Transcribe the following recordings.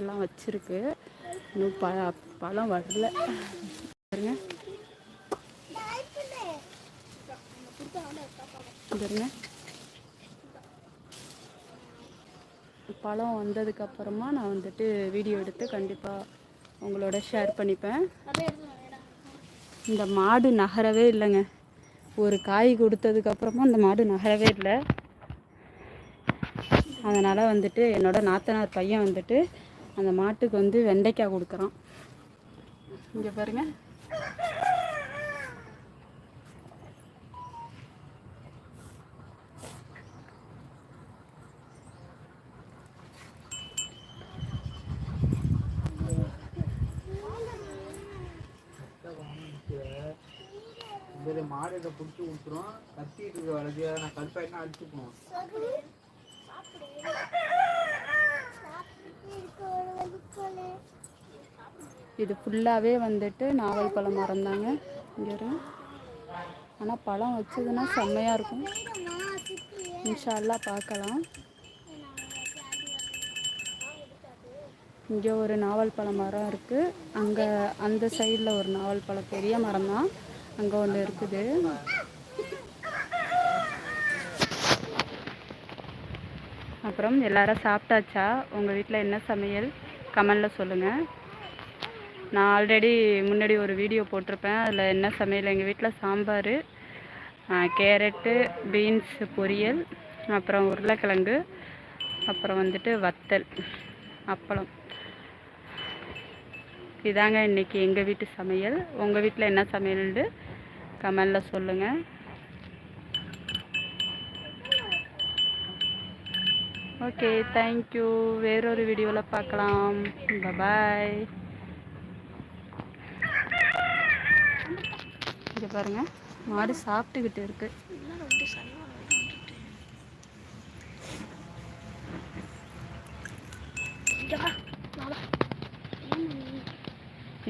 எல்லாம் வச்சுருக்கு. இன்னும் ப பழம் வரல. பாருங்க. பாருங்க. பழம் வந்ததுக்கு அப்புறமா நான் வந்துட்டு வீடியோ எடுத்து கண்டிப்பாக உங்களோட ஷேர் பண்ணிப்பேன். இந்த மாடு நகரவே இல்லைங்க. ஒரு காய் கொடுத்ததுக்கு அப்புறமா அந்த மாடு நகரவே இல்லை. அதனால் வந்துட்டு என்னோட நாத்தனார் பையன் வந்துட்டு அந்த மாட்டுக்கு வந்து வெண்டைக்காய் கொடுக்குறான். இங்கே பாருங்க. மாடு இதை பிடிச்சி கொடுத்துரும். கத்திட்டு இருக்க வளர்ச்சி நான் கருப்பாயிட்டா அடிச்சுக்கணும்? இது ஃபுல்லாகவே வந்துட்டு நாவல் பழம் மரம் தாங்க இங்கே ஆனால் பழம் வச்சதுன்னா செம்மையாக இருக்கும். இன்ஷால்லா பார்க்கலாம். இங்கே ஒரு நாவல் பழ மரம் இருக்குது அங்கே அந்த சைடில் ஒரு நாவல் பழம் பெரிய மரம் தான். அங்கே ஒன்று இருக்குது. அப்புறம் எல்லாரும் சாப்பிட்டாச்சா? உங்கள் வீட்டில் என்ன சமையல்? கமெண்டில் சொல்லுங்கள் நான் ஆல்ரெடி முன்னாடி ஒரு வீடியோ போட்டிருப்பேன். அதில் என்ன சமையல்? எங்கள் வீட்டில் சாம்பார் கேரட்டு பீன்ஸ் பொரியல் அப்புறம் உருளைக்கிழங்கு அப்புறம் வந்துட்டு வத்தல் அப்பளம். இதாங்க இன்றைக்கி எங்கள் வீட்டு சமையல். உங்கள் வீட்டில் என்ன சமையல்னு கமெண்டில் சொல்லுங்கள் ஓகே தேங்க்யூ வேறொரு வீடியோவில் பார்க்கலாம். பாய் இங்கே பாருங்கள் மாடு சாப்பிட்டுக்கிட்டு இருக்கு.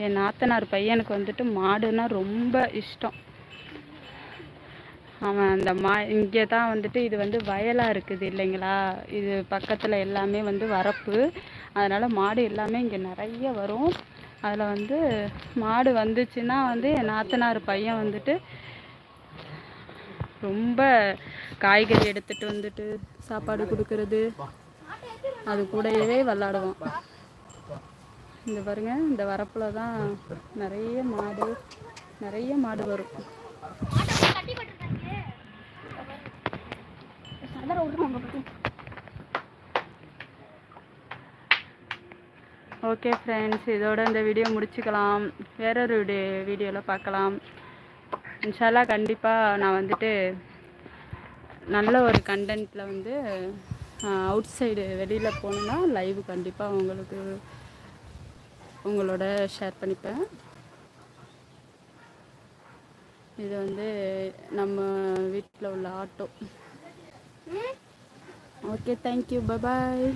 என் நாத்தனார் பையனுக்கு வந்துட்டு மாடுன்னா ரொம்ப இஷ்டம். அவன் அந்த மா இங்கே தான் வந்துட்டு இது வந்து வயலாக இருக்குது இல்லைங்களா? இது பக்கத்தில் எல்லாமே வந்து வரப்பு. அதனால் மாடு எல்லாமே இங்கே நிறைய வரும். அதில் வந்து மாடு வந்துச்சுன்னா வந்து என் நாத்தனார் பையன் வந்துட்டு ரொம்ப காய்கறி எடுத்துகிட்டு வந்துட்டு சாப்பாடு கொடுக்கறது அது கூடவே விளாடுவான். இந்த பாருங்க இந்த வரப்பில் தான் நிறைய மாடு நிறைய மாடு வரும். ஓகே ஃப்ரெண்ட்ஸ் இதோட இந்த வீடியோ முடிச்சுக்கலாம். வேறொரு வீடியோ வீடியோவில் பார்க்கலாம். இன்ஷால்லா கண்டிப்பாக நான் வந்துட்டு நல்ல ஒரு கண்டென்ட்டில் வந்து அவுட் சைடு வெளியில் போனோன்னா லைவ் கண்டிப்பாக உங்களுக்கு உங்களோட ஷேர் பண்ணிப்பேன். இது வந்து நம்ம வீட்டில் உள்ள ஆட்டோ ஓகே தேங்க்யூ பபாய்